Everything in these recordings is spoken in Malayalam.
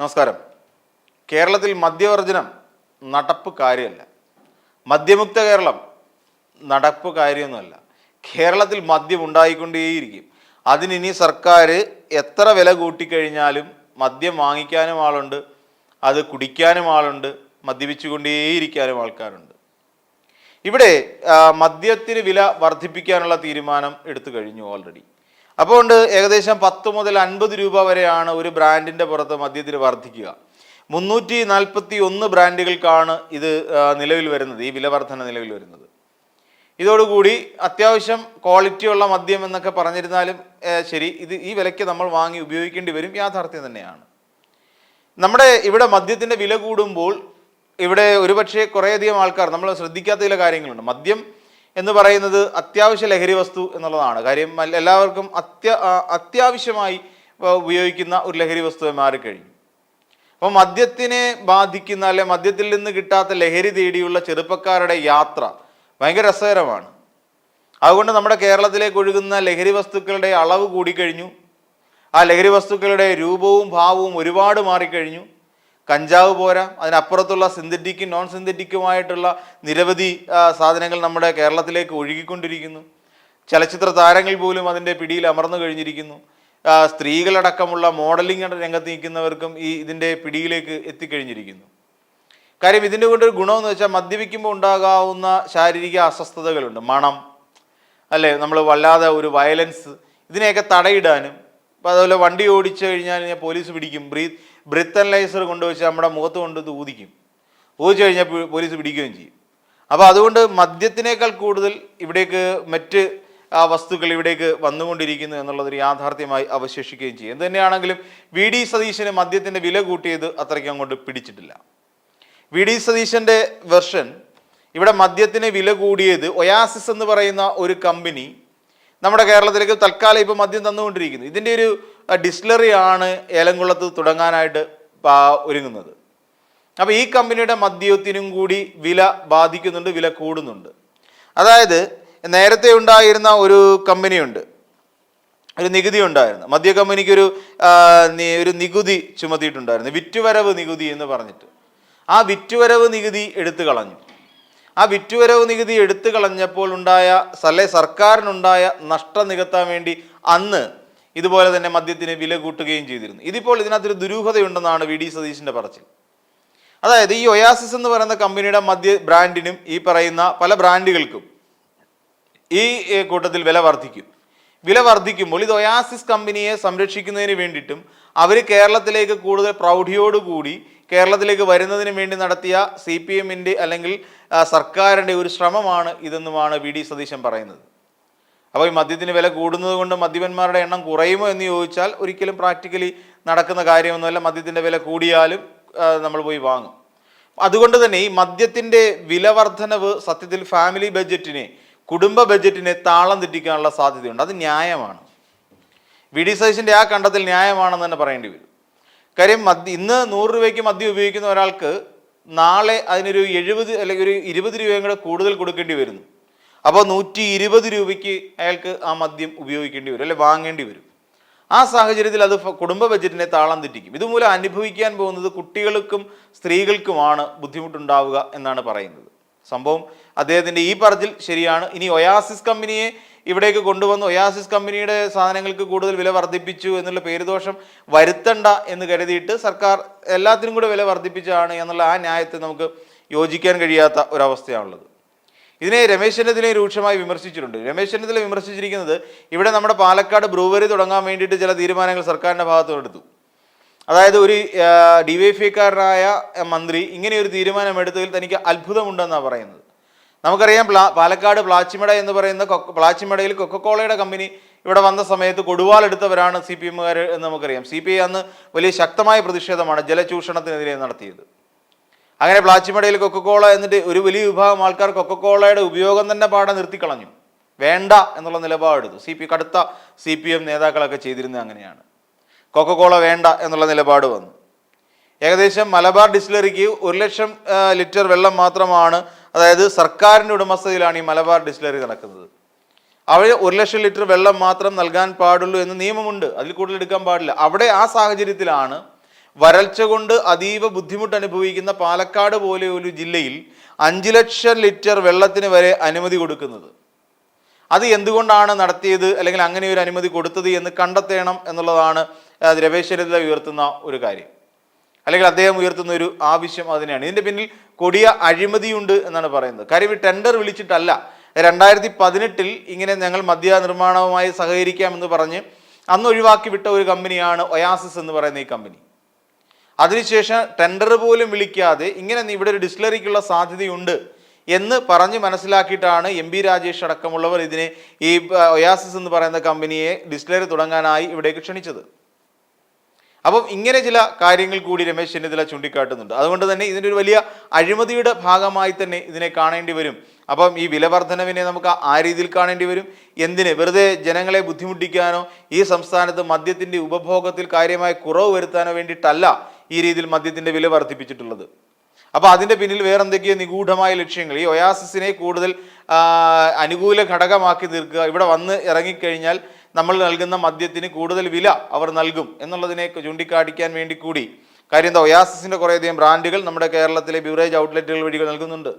നമസ്കാരം. കേരളത്തിൽ മദ്യവർജനം നടപ്പ് കാര്യമല്ല. മദ്യമുക്ത കേരളം നടപ്പ് കാര്യമൊന്നുമല്ല. കേരളത്തിൽ മദ്യം ഉണ്ടായിക്കൊണ്ടേയിരിക്കും. അതിനി സർക്കാർ എത്ര വില കൂട്ടിക്കഴിഞ്ഞാലും മദ്യം വാങ്ങിക്കാനും ആളുണ്ട് അത് കുടിക്കാനും ആളുണ്ട് മദ്യപിച്ചുകൊണ്ടേയിരിക്കാനും ആൾക്കാരുണ്ട്. ഇവിടെ മദ്യത്തിന് വില വർദ്ധിപ്പിക്കാനുള്ള തീരുമാനം എടുത്തു കഴിഞ്ഞു ഓൾറെഡി അപ്പോൾ ഉണ്ട് ഏകദേശം പത്ത് മുതൽ അൻപത് രൂപ വരെയാണ് ഒരു ബ്രാൻഡിന്റെ പുറത്ത് മദ്യത്തിന് വർദ്ധിക്കുക മുന്നൂറ്റി നാൽപ്പത്തി ഒന്ന് ബ്രാൻഡുകൾക്കാണ് ഇത് നിലവിൽ വരുന്നത് ഈ വില വർധന നിലവിൽ വരുന്നത്. ഇതോടുകൂടി അത്യാവശ്യം ക്വാളിറ്റിയുള്ള മദ്യം എന്നൊക്കെ പറഞ്ഞിരുന്നാലും ശരി ഇത് ഈ വിലയ്ക്ക് നമ്മൾ വാങ്ങി ഉപയോഗിക്കേണ്ടി വരും യാഥാർത്ഥ്യം തന്നെയാണ്. നമ്മുടെ ഇവിടെ മദ്യത്തിന്റെ വില കൂടുമ്പോൾ ഇവിടെ ഒരുപക്ഷെ കുറേയധികം ആൾക്കാർ നമ്മൾ ശ്രദ്ധിക്കാത്ത ചില കാര്യങ്ങളുണ്ട്. മദ്യം എന്ന് പറയുന്നത് അത്യാവശ്യ ലഹരി വസ്തു എന്നുള്ളതാണ്. കാര്യം എല്ലാവർക്കും അത്യ അത്യാവശ്യമായി ഉപയോഗിക്കുന്ന ഒരു ലഹരി വസ്തുവായി മാറിക്കഴിഞ്ഞു. അപ്പോൾ മദ്യത്തിനെ ബാധിക്കുന്ന അല്ലെ മദ്യത്തിൽ നിന്ന് കിട്ടാത്ത ലഹരി തേടിയുള്ള ചെറുപ്പക്കാരുടെ യാത്ര ഭയങ്കര രസകരമാണ്. അതുകൊണ്ട് നമ്മുടെ കേരളത്തിലേക്ക് ഒഴുകുന്ന ലഹരി വസ്തുക്കളുടെ അളവ് കൂടിക്കഴിഞ്ഞു. ആ ലഹരി വസ്തുക്കളുടെ രൂപവും ഭാവവും ഒരുപാട് മാറിക്കഴിഞ്ഞു. കഞ്ചാവ് പോരാ. അതിനപ്പുറത്തുള്ള സിന്തറ്റിക്കും നോൺ സിന്തറ്റിക്കുമായിട്ടുള്ള നിരവധി സാധനങ്ങൾ നമ്മുടെ കേരളത്തിലേക്ക് ഒഴുകിക്കൊണ്ടിരിക്കുന്നു. ചലച്ചിത്ര താരങ്ങൾ പോലും അതിന്റെ പിടിയിൽ അമർന്നു കഴിഞ്ഞിരിക്കുന്നു. സ്ത്രീകളടക്കമുള്ള മോഡലിംഗ് രംഗത്ത് നിൽക്കുന്നവർക്കും ഈ ഇതിന്റെ പിടിയിലേക്ക് എത്തിക്കഴിഞ്ഞിരിക്കുന്നു. കാര്യം ഇതിന്റെ കൊണ്ട് ഒരു ഗുണമെന്ന് വെച്ചാൽ മദ്യപിക്കുമ്പോൾ ഉണ്ടാകാവുന്ന ശാരീരിക അസ്വസ്ഥതകളുണ്ട്. മണം അല്ലേ? നമ്മൾ വല്ലാതെ ഒരു വയലൻസ് ഇതിനെയൊക്കെ തടയിടാനും അതുപോലെ വണ്ടി ഓടിച്ചു കഴിഞ്ഞാൽ പോലീസ് പിടിക്കും. ബ്രീത്ത് ബ്രിത്ത് ലൈസർ കൊണ്ടുവച്ച് നമ്മുടെ മുഖത്ത് കൊണ്ട് ഊതിക്കും. ഊതിച്ചു കഴിഞ്ഞാൽ പോലീസ് പിടിക്കുകയും ചെയ്യും. അപ്പോൾ അതുകൊണ്ട് മദ്യത്തിനേക്കാൾ കൂടുതൽ ഇവിടേക്ക് മറ്റ് ആ വസ്തുക്കൾ ഇവിടേക്ക് വന്നുകൊണ്ടിരിക്കുന്നു എന്നുള്ളതൊരു യാഥാർത്ഥ്യമായി അവശേഷിക്കുകയും ചെയ്യും. എന്തുതന്നെയാണെങ്കിലും വി ഡി സതീശന് മദ്യത്തിന്റെ വില കൂട്ടിയത് അത്രയ്ക്ക് അങ്ങോട്ട് പിടിച്ചിട്ടില്ല. വി ഡി സതീശന്റെ വെർഷൻ ഇവിടെ മദ്യത്തിന് വില കൂടിയത് ഒയാസിസ് എന്ന് പറയുന്ന ഒരു കമ്പനി നമ്മുടെ കേരളത്തിലേക്ക് തൽക്കാലം ഇപ്പോൾ മദ്യം തന്നുകൊണ്ടിരിക്കുന്നു. ഇതിന്റെ ഒരു ഡിസ്റ്റിലറി ആണ് ഏലംകുളത്ത് തുടങ്ങാനായിട്ട് ഒരുങ്ങുന്നത്. അപ്പോൾ ഈ കമ്പനിയുടെ മദ്യത്തിനും കൂടി വില ബാധിക്കുന്നുണ്ട് വില കൂടുന്നുണ്ട്. അതായത് നേരത്തെ ഉണ്ടായിരുന്ന ഒരു കമ്പനിയുണ്ട് ഒരു നികുതി ഉണ്ടായിരുന്നു. മദ്യ കമ്പനിക്ക് ഒരു ഒരു നികുതി ചുമത്തിയിട്ടുണ്ടായിരുന്നു വിറ്റുവരവ് നികുതി എന്ന് പറഞ്ഞിട്ട്. ആ വിറ്റുവരവ് നികുതി എടുത്തു കളഞ്ഞു. ആ വിറ്റുവരവ് നികുതി എടുത്തു കളഞ്ഞപ്പോൾ ഉണ്ടായ സല്ലെ സർക്കാരിനുണ്ടായ നഷ്ടം നികത്താൻ വേണ്ടി അന്ന് ഇതുപോലെ തന്നെ മദ്യത്തിന് വില കൂട്ടുകയും ചെയ്തിരുന്നു. ഇതിപ്പോൾ ഇതിനകത്തൊരു ദുരൂഹതയുണ്ടെന്നാണ് വി ഡി സതീശിന്റെ പറച്ചിൽ. അതായത് ഈ ഒയാസിസ് എന്ന് പറയുന്ന കമ്പനിയുടെ മദ്യ ബ്രാൻഡിനും ഈ പറയുന്ന പല ബ്രാൻഡുകൾക്കും ഈ കൂട്ടത്തിൽ വില വർദ്ധിക്കും. വില വർദ്ധിക്കുമ്പോൾ ഇത് ഒയാസിസ് കമ്പനിയെ സംരക്ഷിക്കുന്നതിന് വേണ്ടിയിട്ടും അവർ കേരളത്തിലേക്ക് കൂടുതൽ പ്രൗഢിയോടുകൂടി കേരളത്തിലേക്ക് വരുന്നതിന് വേണ്ടി നടത്തിയ സി പി എമ്മിന്റെ അല്ലെങ്കിൽ സർക്കാരിന്റെ ഒരു ശ്രമമാണ് ഇതെന്നുമാണ് വി ഡി സതീശൻ പറയുന്നത്. അപ്പോൾ ഈ മദ്യത്തിന് വില കൂടുന്നത് കൊണ്ട് മദ്യപന്മാരുടെ എണ്ണം കുറയുമോ എന്ന് ചോദിച്ചാൽ ഒരിക്കലും പ്രാക്ടിക്കലി നടക്കുന്ന കാര്യമൊന്നുമല്ല. മദ്യത്തിന്റെ വില കൂടിയാലും നമ്മൾ പോയി വാങ്ങും. അതുകൊണ്ട് തന്നെ ഈ മദ്യത്തിന്റെ വില വർധനവ് സത്യത്തിൽ ഫാമിലി ബഡ്ജറ്റിനെ കുടുംബ ബഡ്ജറ്റിനെ താളം തെറ്റിക്കാനുള്ള സാധ്യതയുണ്ട്. അത് ന്യായമാണ്. വി ഡി സതീശിന്റെ ആ കണ്ടത്തിൽ ന്യായമാണെന്ന് തന്നെ പറയേണ്ടി വരും. കാര്യം മദ്യ ഇന്ന് നൂറ് രൂപയ്ക്ക് മദ്യം ഉപയോഗിക്കുന്ന ഒരാൾക്ക് നാളെ അതിനൊരു എഴുപത് അല്ലെങ്കിൽ ഒരു ഇരുപത് രൂപയും കൂടെ കൂടുതൽ കൊടുക്കേണ്ടി വരുന്നു. അപ്പോൾ നൂറ്റി ഇരുപത് രൂപയ്ക്ക് അയാൾക്ക് ആ മദ്യം ഉപയോഗിക്കേണ്ടി വരും അല്ലെ വാങ്ങേണ്ടി വരും. ആ സാഹചര്യത്തിൽ അത് കുടുംബ ബജറ്റിനെ താളം തെറ്റിക്കും. ഇതുമൂലം അനുഭവിക്കാൻ പോകുന്നത് കുട്ടികൾക്കും സ്ത്രീകൾക്കുമാണ് ബുദ്ധിമുട്ടുണ്ടാവുക എന്നാണ് പറയുന്നത്. സംഭവം അദ്ദേഹത്തിന്റെ ഈ പറച്ചിൽ ശരിയാണ്. ഇനി ഒയാസിസ് കമ്പനിയെ ഇവിടേക്ക് കൊണ്ടുവന്ന് ഒയാസിസ് കമ്പനിയുടെ സാധനങ്ങൾക്ക് കൂടുതൽ വില വർദ്ധിപ്പിച്ചു എന്നുള്ള പേരുദോഷം വരുത്തണ്ട എന്ന് കരുതിയിട്ട് സർക്കാർ എല്ലാത്തിനും കൂടെ വില വർദ്ധിപ്പിച്ചാണ് എന്നുള്ള ആ ന്യായത്തെ നമുക്ക് യോജിക്കാൻ കഴിയാത്ത ഒരവസ്ഥയാണുള്ളത്. ഇതിനെ രമേശ് ചെന്നിത്തല രൂക്ഷമായി വിമർശിച്ചിട്ടുണ്ട്. രമേശ് ചെന്നിത്തല വിമർശിച്ചിരിക്കുന്നത് ഇവിടെ നമ്മുടെ പാലക്കാട് ബ്രൂവറി തുടങ്ങാൻ വേണ്ടിയിട്ട് ചില തീരുമാനങ്ങൾ സർക്കാരിന്റെ ഭാഗത്തു എടുത്തു. അതായത് ഒരു ഡിവൈഫൈക്കാരനായ മന്ത്രി ഇങ്ങനെ ഒരു തീരുമാനമെടുത്തതിൽ തനിക്ക് അത്ഭുതമുണ്ടെന്നാണ് പറയുന്നത്. നമുക്കറിയാം പ്ലാ പാലക്കാട് പ്ലാച്ചിമട എന്ന് പറയുന്ന പ്ലാച്ചിമടയിൽ കൊക്കക്കോളയുടെ കമ്പനി ഇവിടെ വന്ന സമയത്ത് കൊടുവാളെടുത്തവരാണ് സി പി എമ്മുകാർ എന്ന് നമുക്കറിയാം. സി പി ഐ അന്ന് വലിയ ശക്തമായ പ്രതിഷേധമാണ് ജലചൂഷണത്തിനെതിരെ നടത്തിയത്. അങ്ങനെ പ്ലാച്ചിമടയിൽ കൊക്കക്കോള എന്നിട്ട് ഒരു വലിയ വിഭാഗം ആൾക്കാർ കൊക്കക്കോളയുടെ ഉപയോഗം തന്നെ പാടെ നിർത്തിക്കളഞ്ഞു. വേണ്ട എന്നുള്ള നിലപാടെടുത്തു സി പി കടുത്ത സി പി എം നേതാക്കളൊക്കെ ചെയ്തിരുന്നത് അങ്ങനെയാണ്. കൊക്കക്കോള വേണ്ട എന്നുള്ള നിലപാട് വന്നു. ഏകദേശം മലബാർ ഡിസ്റ്റിലറിക്ക് ഒരു ലക്ഷം ലിറ്റർ വെള്ളം മാത്രമാണ് അതായത് സർക്കാരിന്റെ ഉടമസ്ഥതയിലാണ് ഈ മലബാർ ഡിസ്റ്റിലറി നടക്കുന്നത്. അവർ ഒരു ലക്ഷം ലിറ്റർ വെള്ളം മാത്രം നൽകാൻ പാടുള്ളൂ എന്ന് നിയമമുണ്ട്. അതിൽ കൂടുതൽ എടുക്കാൻ പാടില്ല. അവിടെ ആ സാഹചര്യത്തിലാണ് വരൾച്ച കൊണ്ട് അതീവ ബുദ്ധിമുട്ട് അനുഭവിക്കുന്ന പാലക്കാട് പോലെ ഒരു ജില്ലയിൽ അഞ്ച് ലക്ഷം ലിറ്റർ വെള്ളത്തിന് വരെ അനുമതി കൊടുക്കുന്നത്. അത് എന്തുകൊണ്ടാണ് നടത്തിയത്? അല്ലെങ്കിൽ അങ്ങനെ ഒരു അനുമതി കൊടുത്തത് എന്ന് കണ്ടെത്തണം എന്നുള്ളതാണ് രമേശ് ചെന്നിത്തല ഉയർത്തുന്ന ഒരു കാര്യം. അല്ലെങ്കിൽ അദ്ദേഹം ഉയർത്തുന്ന ഒരു ആവശ്യം അതിനെയാണ്. ഇതിന്റെ പിന്നിൽ കൊടിയ അഴിമതിയുണ്ട് എന്നാണ് പറയുന്നത്. കാര്യം ഈ ടെൻഡർ വിളിച്ചിട്ടല്ല രണ്ടായിരത്തി പതിനെട്ടിൽ ഇങ്ങനെ ഞങ്ങൾ മദ്യ നിർമ്മാണവുമായി സഹകരിക്കാമെന്ന് പറഞ്ഞ് അന്ന് ഒഴിവാക്കി വിട്ട ഒരു കമ്പനിയാണ് ഒയാസിസ് എന്ന് പറയുന്ന ഈ കമ്പനി. അതിനുശേഷം ടെൻഡർ പോലും വിളിക്കാതെ ഇങ്ങനെ ഇവിടെ ഒരു ഡിസ്റ്റിലറിക്കുള്ള സാധ്യതയുണ്ട് എന്ന് പറഞ്ഞ് മനസ്സിലാക്കിയിട്ടാണ് എം ബി രാജേഷ് അടക്കമുള്ളവർ ഇതിനെ ഈ ഒയാസിസ് എന്ന് പറയുന്ന കമ്പനിയെ ഡിസ്റ്റിലറി തുടങ്ങാനായി ഇവിടേക്ക് ക്ഷണിച്ചത്. അപ്പം ഇങ്ങനെ ചില കാര്യങ്ങൾ കൂടി രമേശ് ചെന്നിത്തല ചൂണ്ടിക്കാട്ടുന്നുണ്ട്. അതുകൊണ്ട് തന്നെ ഇതിന്റെ ഒരു വലിയ അഴിമതിയുടെ ഭാഗമായി തന്നെ ഇതിനെ കാണേണ്ടി വരും. അപ്പം ഈ വില വർധനവിനെ നമുക്ക് ആ രീതിയിൽ കാണേണ്ടി വരും. എന്തിന്? വെറുതെ ജനങ്ങളെ ബുദ്ധിമുട്ടിക്കാനോ ഈ സംസ്ഥാനത്ത് മദ്യത്തിന്റെ ഉപഭോഗത്തിൽ കാര്യമായ കുറവ് വരുത്താനോ വേണ്ടിയിട്ടല്ല ഈ രീതിയിൽ മദ്യത്തിന്റെ വില വർദ്ധിപ്പിച്ചിട്ടുള്ളത്. അപ്പോൾ അതിന്റെ പിന്നിൽ വേറെ എന്തൊക്കെയോ നിഗൂഢമായ ലക്ഷ്യങ്ങൾ. ഈ ഒയാസിസിനെ കൂടുതൽ അനുകൂല ഘടകമാക്കി തീർക്കുക. ഇവിടെ വന്ന് ഇറങ്ങിക്കഴിഞ്ഞാൽ നമ്മൾ നൽകുന്ന മദ്യത്തിന് കൂടുതൽ വില അവർ നൽകും എന്നുള്ളതിനെ ചൂണ്ടിക്കാണിക്കാൻ വേണ്ടി കൂടി. കാര്യം എന്താ ഒയാസിസിന്റെ കുറേയധികം ബ്രാൻഡുകൾ നമ്മുടെ കേരളത്തിലെ ബ്യൂറേജ് ഔട്ട്ലെറ്റുകൾ വഴി നൽകുന്നുണ്ട്.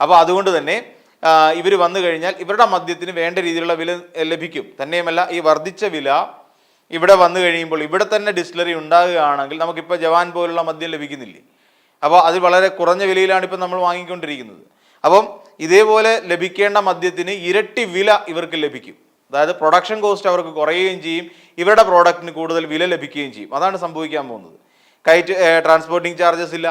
അപ്പോൾ അതുകൊണ്ട് തന്നെ ഇവർ വന്നു കഴിഞ്ഞാൽ ഇവരുടെ മദ്യത്തിന് വേണ്ട രീതിയിലുള്ള വില ലഭിക്കും. തന്നെയുമല്ല ഈ വർദ്ധിച്ച വില ഇവിടെ വന്നു കഴിയുമ്പോൾ ഇവിടെ തന്നെ ഡിസ്റ്റിലറി ഉണ്ടാകുകയാണെങ്കിൽ നമുക്കിപ്പോൾ ജവാൻ പോലുള്ള മദ്യം ലഭിക്കുന്നില്ലേ? അപ്പോൾ അത് വളരെ കുറഞ്ഞ വിലയിലാണ് ഇപ്പം നമ്മൾ വാങ്ങിക്കൊണ്ടിരിക്കുന്നത്. അപ്പം ഇതേപോലെ ലഭിക്കേണ്ട മദ്യത്തിന് ഇരട്ടി വില ഇവർക്ക് ലഭിക്കും. അതായത് പ്രൊഡക്ഷൻ കോസ്റ്റ് അവർക്ക് കുറയുകയും ചെയ്യും. ഇവരുടെ പ്രോഡക്റ്റിന് കൂടുതൽ വില ലഭിക്കുകയും ചെയ്യും. അതാണ് സംഭവിക്കാൻ പോകുന്നത്. കയറ്റ് ട്രാൻസ്പോർട്ടിങ് ചാർജസ് ഇല്ല.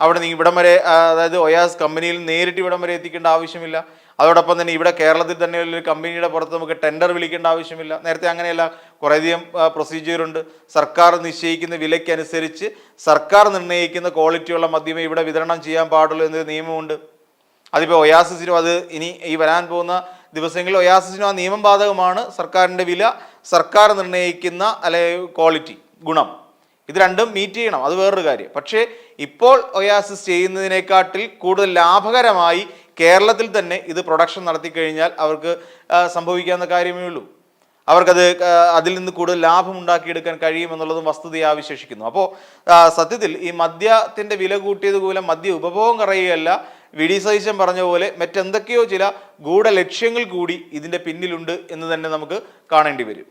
അവിടെ നിന്ന് ഇവിടം വരെ അതായത് ഒയാസ് കമ്പനിയിൽ നേരിട്ട് ഇവിടം വരെ എത്തിക്കേണ്ട ആവശ്യമില്ല. അതോടൊപ്പം തന്നെ ഇവിടെ കേരളത്തിൽ തന്നെ ഒരു കമ്പനിയുടെ പുറത്ത് നമുക്ക് ടെൻഡർ വിളിക്കേണ്ട ആവശ്യമില്ല. നേരത്തെ അങ്ങനെയല്ല കുറേയധികം പ്രൊസീജിയർ ഉണ്ട്. സർക്കാർ നിശ്ചയിക്കുന്ന വിലയ്ക്കനുസരിച്ച് സർക്കാർ നിർണയിക്കുന്ന ക്വാളിറ്റിയുള്ള മദ്യമേ ഇവിടെ വിതരണം ചെയ്യാൻ പാടുള്ളൂ എന്നൊരു നിയമമുണ്ട്. അതിപ്പോൾ ഒയാസിസിനും അത് ഇനി ഈ വരാൻ പോകുന്ന ദിവസങ്ങളിൽ ഒയാസിസിനും ആ നിയമം ബാധകമാണ്. സർക്കാരിന്റെ വില സർക്കാർ നിർണയിക്കുന്ന അല്ലെ ക്വാളിറ്റി ഗുണം. ഇത് രണ്ടും മീറ്റ് ചെയ്യണം. അത് വേറൊരു കാര്യം. പക്ഷേ ഇപ്പോൾ ഒയാസിസ് ചെയ്യുന്നതിനെക്കാട്ടിൽ കൂടുതൽ ലാഭകരമായി കേരളത്തിൽ തന്നെ ഇത് പ്രൊഡക്ഷൻ നടത്തി കഴിഞ്ഞാൽ അവർക്ക് സംഭവിക്കാവുന്ന കാര്യമേ ഉള്ളൂ. അവർക്കത് അതിൽ നിന്ന് കൂടുതൽ ലാഭം ഉണ്ടാക്കിയെടുക്കാൻ കഴിയുമെന്നുള്ളതും വസ്തുതയെ വിശേഷിക്കുന്നു അപ്പോൾ സത്യത്തിൽ ഈ മദ്യത്തിന്റെ വില കൂട്ടിയത് മൂലം മദ്യ ഉപഭോഗം കുറയുകയല്ല. വി ഡി പറഞ്ഞ പോലെ മറ്റെന്തൊക്കെയോ ചില ഗൂഢലക്ഷ്യങ്ങൾ കൂടി ഇതിന്റെ പിന്നിലുണ്ട് എന്ന് തന്നെ നമുക്ക് കാണേണ്ടി വരും.